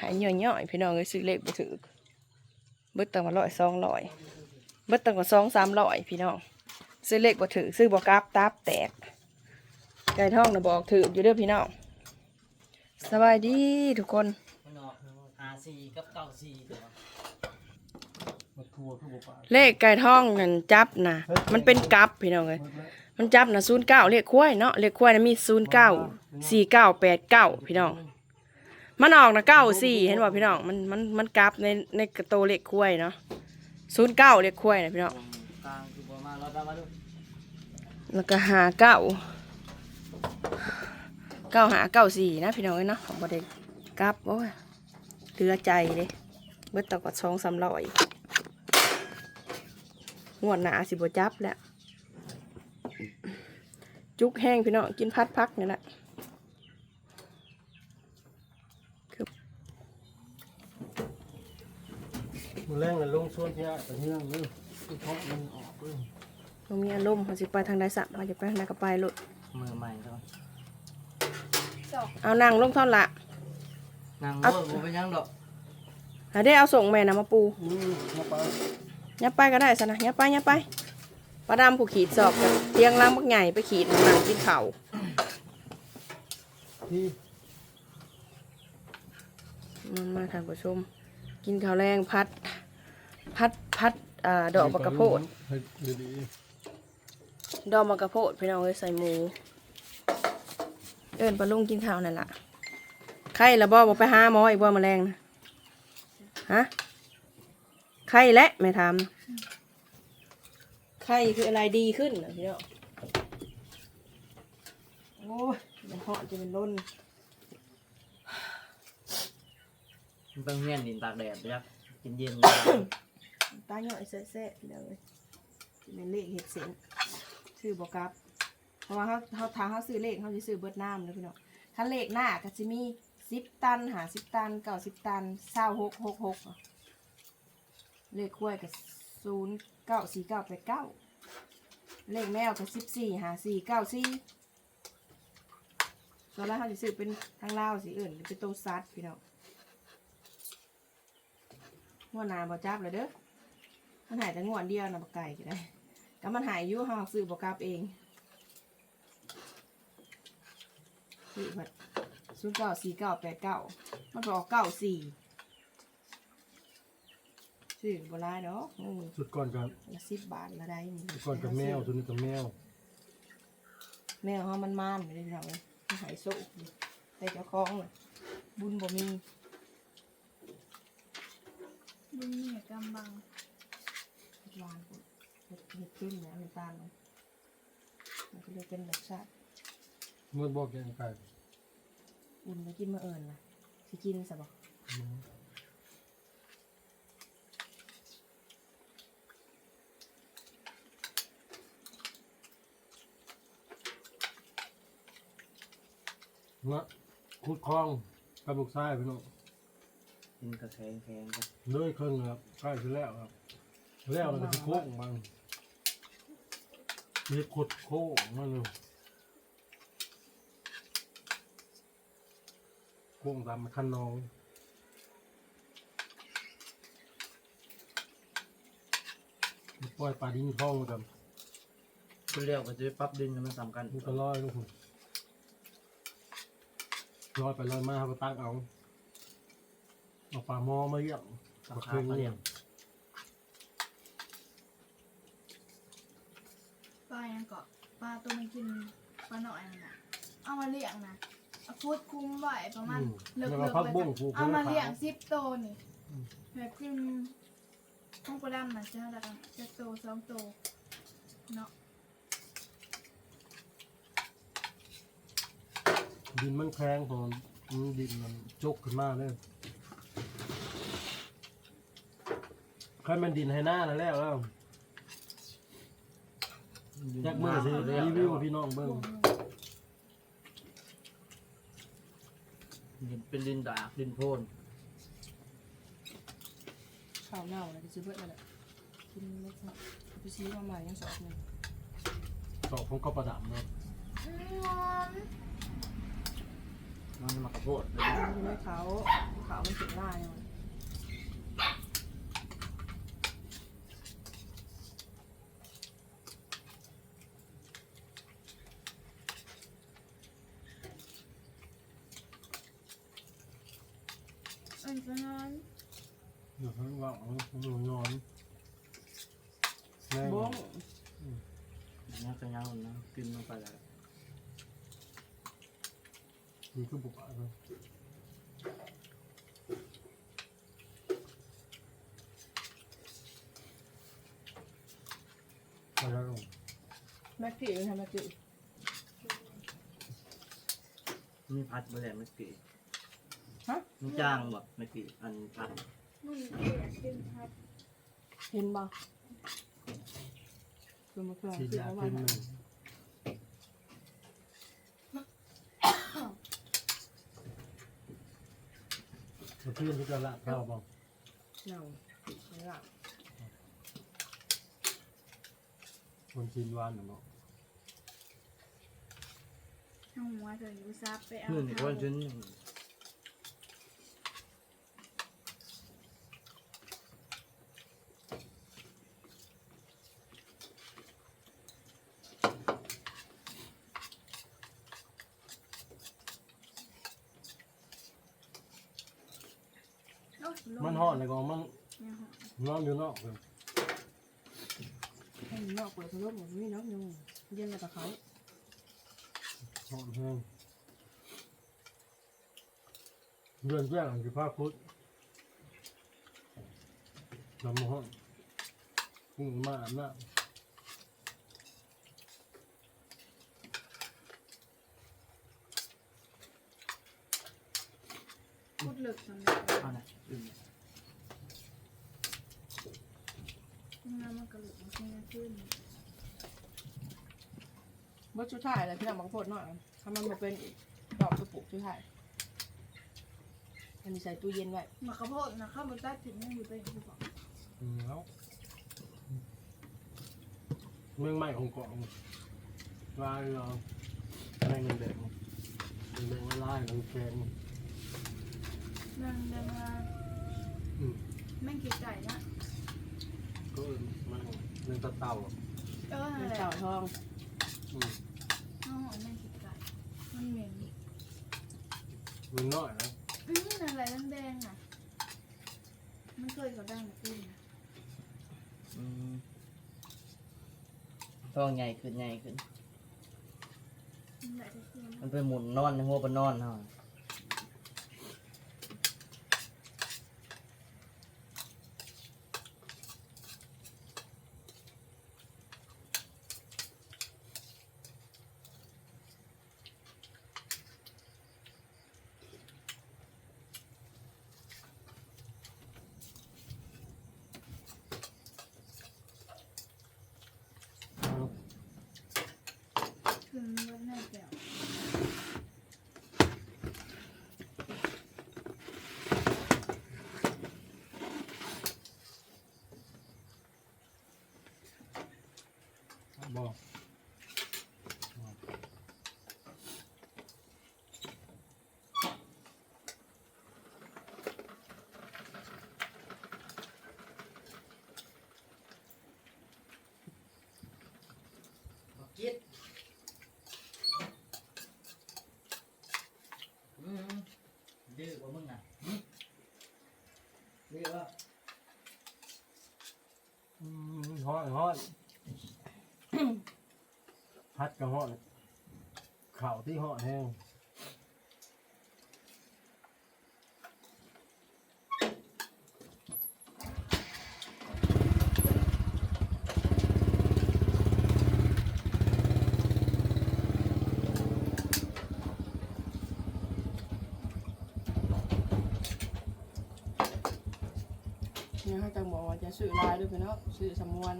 หายย่อยๆพี่น้องเลยซื้อเลขบ่ถือเบิดตั้งมาร้อยสองร้อยเบิดตั้งมาสองสามร้อยพี่น้องซื้อเลขบ่ถือซื้อบ่กราบตับแตกไก่ทองนะบอกถืออยู่เด้อพี่น้องสบายดีทุกคนมันออกหาสี่กับเก้าสี่ตัวมาทัวร์คือบ่ปาเลขไก่ทองนั่นจับนะมันเป็นกลับพี่น้องเลยมันจับนะศูนย์เก้าเลขควายเนาะเลขควายนะมีศูนย์เก้าสี่เก้าแปดเก้าพี่น้อง มันออกนะเก้าสี่เห็นบ่พี่น้องมันมันมันกลับในในกระโตเลขควายเนาะศูนย์เก้าเลขควายนะพี่น้องกลางคือประมาณเราได้มาดูแล้วก็หาเก้าเก้าหาเก้าสี่นะพี่น้องเอ้ยเนาะบ่ได้กลับโอ้ยเหลือใจเลยเบิดต่อกว่าสองสามร้อยงวดหนาสิบ่จับแล้วจุกแห้งพี่น้องกินพัดพักนี่แหละ แรงน่ะลงส่วนที่อะแต่เนื่องเลยคือเพราะมันออกเลยบ่มีอารมณ์เขาสิไปทางใดสักเขาจะไปทางใดก็ไปโลดมือใหม่ครับเอานั่งลงเท่าละ นางเอาเลิกบ่เป็นหยังดอกหาได้เอาส่งแม่นะมาปูอืมมาไปยับไปก็ได้สนะยับไปยับไปปลาดำผู้ขีดสอบกับเตียงล่างบักใหญ่ไปขีดหนังกินเข่าวที่มันมาท่านผู้ชม กินข้าวแรงพัด พัดพัดอ่าดอกบักกะโพดให้ดีดอกบักกะโพดพี่น้องเอ้ยใส่หมู เอิ้นปลาลุงกินข้าวนั่นล่ะไข่ละบ่บ่ไปหาหมออีกบ่แมลงนะฮะไข่และแม่ทำไข่คืออะไรดีขึ้นน่ะพี่น้องโอ้ยมันเหาะจะเป็นล้นมันต้องเฮียนดินตากแดดไปยักกินเย็น ตาหน่อยแซ่ๆพี่น้องเอ้ยสิเป็นเลขเห็ดเสียงซื้อบอกกลับ เพราะว่าเขาเขาทางเขาซื้อเลขเขาจะซื้อเบิดน้ำเลยพี่น้องถ้าเลขหน้าก็จะมีสิบตันหาสิบตันเก้าสิบตันเศร้าหกหกหกเลขคุ้ยกับศูนย์เก้าสี่เก้าแปดเก้าเลขแมวกับสิบสี่หาสี่เก้าสี่ส่วนแล้วเขาจะซื้อเป็นทางลาวสีอื่นหรือเป็นโตวซัดพี่น้องวดหนาบอจับเลยเด้อ มันหายแต่งวดเดียวนะบกไก่ก็ได้ก็มันหายอยู่เขาซื้อบอกกลับเองสี่พัดศูนย์เก้าสี่เก้าแปดเก้ามันก็ออกเก้าสี่ชื่อโบราณเนาะอืมๆสุดก่อนกับละสิบบาทละได้นี่สุดก่อนกับแมวสุดนี้กับแมว แมวเขามันมานไม่ได้เราเลยมันหายโซ่แต่เจ้าของน่ะบุญบ่มี บุญเหนียกำบังห วานพุ่นเห็ดเห็ดขึ้นนะมันตาลเนาะมันก็เลยเป็นรสชาติเมื่อบอกแกงไก่อุ่นไปกินมาเอิญนะสิกินสะบอกเนาะขุดคลองกับลูกชายพี่น้องกินกระแข็งแข็งกันเลยครึ่งครับใกล้จะแล้วครับ แล้วแล้วก็จะโค้งบางมีขุดโค้งมาเลยโค้งตามคันนองปล่อยปลาดิ้นคลองกันคุณเรียกว่าจะปรับดินให้มันสำคัญมันก็ลอยลูกคุณลอยไปลอยมาครับตักเอาเอาปลาหมอมาเยี่ยมราบักคาเคืองเขาเรีเนี่ยยก ลายังเกาะปลาตัวมันกินปลาหน่อยนั่นน่ะเอามาเลี้ยงนะเอาฟุตคุ้มไว้ประมาณเลิกแล้วเลิก็กพักเลยบุ้งผูกเอามาเลี้ยงขาวสิบโตวนี่แบบกินห้องประดำน่ะจะละกันจะโตสองโตวเนาะดินมันแข็งของมันดินมันจกขึ้นมาเลยใครมันดินให้หน้าแล้วแล้วแล้ว จากเมื่อสิรีวิวให้พี่น้องเบิ่งดินเป็นดินดากดินโพนข้าวเน่าเลยจะซื้อเบิดมาเลยกินเล็กน้อยเอาไปซื้อมาใหม่ยังสอบหนึ่งสอบของก็ประดับเนาะมันมากระโพดมันอยู่ในเขาเขามันถึงล่าเนี่ย อันก็นอน เดี๋ยวเขาว่าเอาหนูนอนแม่บ้งเนี่ยก็ยังนะกินลงไปแล้วคือคือบุกอะไรไปแล้วแม็กกี้มันทำแม็กกี้มันพัดไปแล้วเมื่อกี้ฮะมันจ้างแบบเมื่อกี้อันพัด มันเกลียดกินครับเห็นบ่คือมาเครื่องฉีดคือยาเอาเข็มหไว้นึ่งมาเพื่อนที่จะละเข้าบ้างเน่าไม่ละคนชินวานหรือเปล่าน้องหัวจะอยู่ซับไปเอาเพื่อนอีกคนชิ้นโอ้ยลง มันหอดเลยก็มันเนี่ยหอดนอนอยู่นอกเลยให้มันนอกเปิดพัดลมหมดนี่เนาะยุงเย็นแล้วกับเขาหอดแห้งเดือนแจ้งคือภาคพุทธลำมห้องกุ้งมาอาบน้ำ พูดลึกตอนนี้เอานะอืมงานมันกระหลุกมันขึ้นขึ้นเมื่อชุดถ่ายอะไรพี่น้องบางคนหน่อยถ้ามันมาเป็นอีกดอกกระปุกชุดถ่ายอันนี้ใส่ตู้เย็นไว้หมักข้าวโพดนะข้าวมันใต้ถึงยังอยู่เป็นคือบอกอืมแล้วเมืองใหม่ของเกาะลายเราอะไรเงินเด็กเงินเด็กว่าลายของแกง นั่งเดินมาอืมแม่งกินไก่นะก็เอิ้นมาเรื่องตะเต่าเออเป็นั่นนแหละเต่าทองอืมน้องหอยแม่งกินไก่มันเหม็นมันน้อยนะอืมอะไรแดงๆอะมันเคยเขาดังขึ้นนะอืมท้องใหญ่ขึ้นใหญ่ขึ้น มันไหลไปเทียมมันไปหมุนนอนในหัวปนนอนเฮาเอา คือมันแน่แก้ว บอกจิตอืมดื้อกว่ามึงอะหึดื้อวะ อืมฮ้อนฮ้อน กับฮ้อนเข่าที่ฮ้อนแห้งเนี่ยเขาจะบอกว่าจะซื้อลายด้วยพี่น้องซื้อสำนวน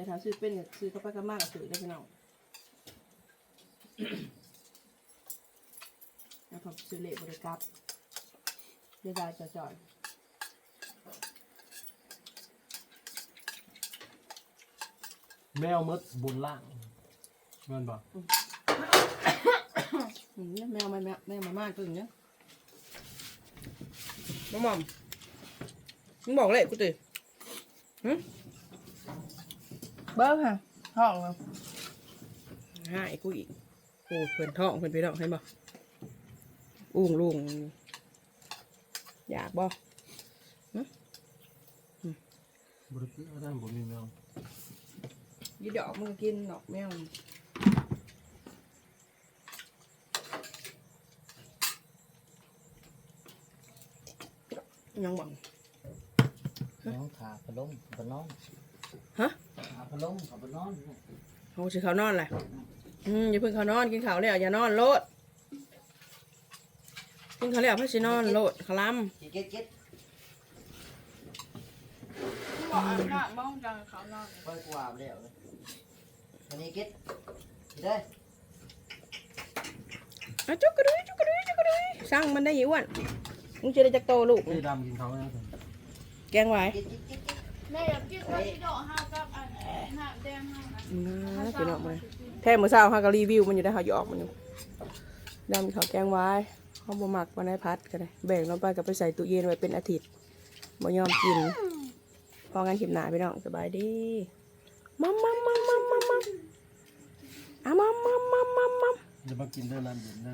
อย่าถามซื้อเป็นกับซื้อเข้าไปก็มากกับซื้อได้พี่น้องแล้วผมซื้อเลขบริกรับเดี๋ยวได้จะจ่อยแมวมดบนล่างเงินบอกมอืมแมวมาแมวแมวมาม่าตัวอย่างเงี้ยน้องหม่อมมึงบอกเลยกูตื่นหึ เบิ้งค่ะท้องแล้วหายกูอีกโอ้เพื่อนท้องเพื่อนไปท้องให้บ่อุ้งลุงอยากบ่บริกิอาจารย์ผมมีแมวยี่ดอกมึงก็กินดอกแมวยังบังน้องขาพะล้มพะนอนฮะ ขาพะล้มขาพะนอนเขาสิเขานอนแหละอืมอย่าเพิ่งเขานอนกินข้าวแล้วอย่านอนโลดกินข้าวแล้วเพื่อสินอนโลดขลเก็ดเก็ดบอกอาบน้ำมองจังเขานอนเลยค่อยกว่าไปแล้วเลยวันนี้เก็ดได้ำอะจุกกระดุยจุกกระดุยจุกกระดุยสร้างมันได้ยี่อ้วันมึงจะได้จักโตลูกไอ้ดำกินเขาแล้วแกงไว้เก็ดเก็ดเก็ดเก็ดแม่อยากกินว่าที่โดห้ากับอั อืมพี่น้องมาแท้มือเช้าเขาก็รีวิวมันอยู่ได้เขาหยอกมันอยู่ดำเขาวแกงไว้เขาบ่มักวันไหนพัดก็ได้แบ่งลงไปกับไปใส่ตู้เย็นไว้เป็นอาทิตย์บ่ยอมกินพอกันคลิปหน้าพี่น้องสบายดีมัมมัมมัมมัมมัมมัมอะมัมมัมมัมมัมมัมจะมากินเด้อน้ำเย็นเด้อ